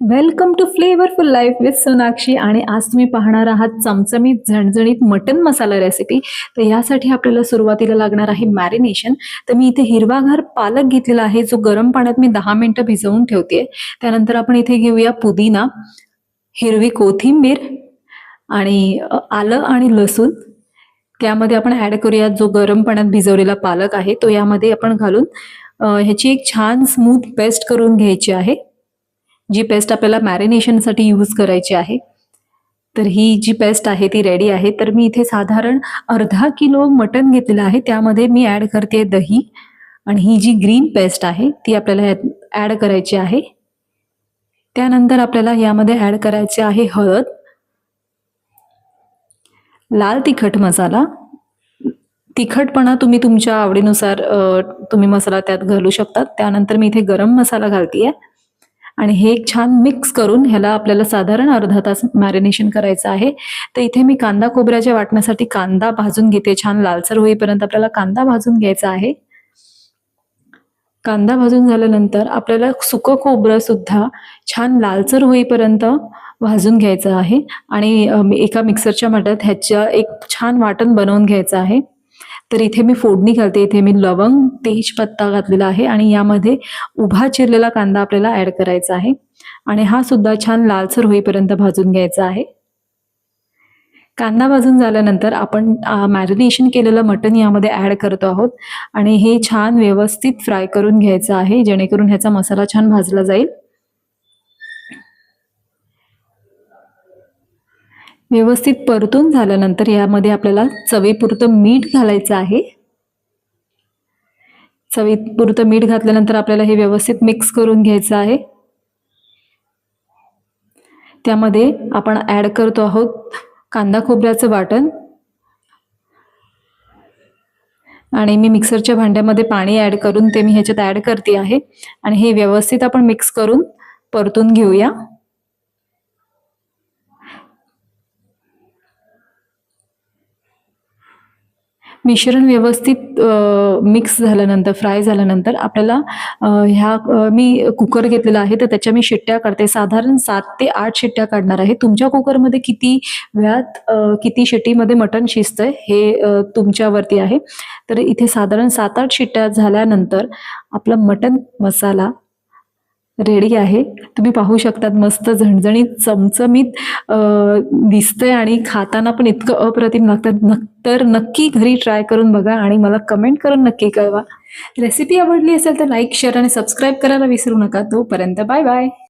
Welcome to flavourful life with Sonakshi आणि आज तुम्ही पाहणार आहात चमचमीत झणझणीत मटन मसाला रेसिपी तर यासाठी आपल्याला सुरुवातीला लागणार आहे मॅरिनेशन तर मी इथे हिरवाघर पालक घेतलेला आहे जो गरम पाण्यात मी दहा मिनिटं भिजवून ठेवते त्यानंतर आपण इथे घेऊया पुदिना हिरवी कोथिंबीर आणि आलं आणि लसूण. त्यामध्ये आपण ॲड करूया जो गरम पाण्यात भिजवलेला पालक आहे तो यामध्ये आपण घालून ह्याची एक छान स्मूथ पेस्ट करून घ्यायची आहे. जी पेस्ट आपल्याला मॅरिनेशनसाठी यूज करायची आहे. तर ही जी पेस्ट आहे ती रेडी आहे. तर मी इथे साधारण अर्धा किलो मटन घेतलेलं आहे. त्यामध्ये मी ॲड करते दही आणि ही जी ग्रीन पेस्ट आहे ती आपल्याला ॲड करायची आहे. त्यानंतर आपल्याला यामध्ये ॲड करायचे आहे हळद लाल तिखट मसाला. तिखटपणा तुम्ही तुमच्या आवडीनुसार तुम्ही मसाला त्यात घालू शकतात. त्यानंतर मी इथे गरम मसाला घालतीये. आणि हे एक छान मिक्स करून ह्याला आपल्याला साधारण अर्धा तास मॅरिनेशन करायचं आहे. तर इथे मी कांदा खोबऱ्याच्या वाटण्यासाठी कांदा भाजून घेते. छान लालसर होईपर्यंत आपल्याला कांदा भाजून घ्यायचा आहे. कांदा भाजून झाल्यानंतर आपल्याला सुकं खोबरं सुद्धा छान लालसर होईपर्यंत भाजून घ्यायचं आहे. आणि एका मिक्सरच्या मठात ह्याच्या एक छान वाटण बनवून घ्यायचं आहे. तर इथे मी फोडणी घालते. इथे मी लवंग तेजपत्ता घातलेला आहे आणि यामध्ये उभा चिरलेला कांदा आपल्याला ऍड करायचा आहे. आणि हा सुद्धा छान लालसर होईपर्यंत भाजून घ्यायचा आहे. कांदा भाजून झाल्यानंतर आपण मॅरिनेशन केलेलं मटण यामध्ये ॲड करतो आहोत. आणि हे छान व्यवस्थित फ्राय करून घ्यायचं आहे जेणेकरून ह्याचा मसाला छान भाजला जाईल. व्यवस्थित परतून झाल्यानंतर यामध्ये आपल्याला चवीपुरतं मीठ घालायचं आहे. चवीपुरतं मीठ घातल्यानंतर आपल्याला हे व्यवस्थित मिक्स करून घ्यायचं आहे. त्यामध्ये आपण ॲड करतो आहोत कांदा खोबऱ्याचं वाटण. आणि मी मिक्सरच्या भांड्यामध्ये पाणी ॲड करून ते मी ह्याच्यात ऍड करते आहे. आणि हे व्यवस्थित आपण मिक्स करून परतून घेऊया. मिश्रण व्यवस्थित मिक्स झाल्यानंतर फ्राय झाल्यानंतर आपल्याला ह्या मी कुकर घेतलेला आहे तर त्याच्या मी शिट्ट्या काढते. साधारण सात ते आठ शिट्ट्या काढणार आहे. तुमच्या कुकरमध्ये किती वेळात किती शिट्टीमध्ये मटण शिजतंय हे तुमच्यावरती आहे. तर इथे साधारण सात आठ शिट्ट्या झाल्यानंतर आपला मटण मसाला रेडी आहे. तुम्ही पाहू शकतात मस्त झणझणीत चमचमीत दिसतंय आणि खाताना पण इतकं अप्रतिम लागतं नक तर नक्की घरी ट्राय करून बघा आणि मला कमेंट करून नक्की कळवा. रेसिपी आवडली असेल तर लाईक शेअर आणि सबस्क्राईब करायला विसरू नका. तोपर्यंत बाय बाय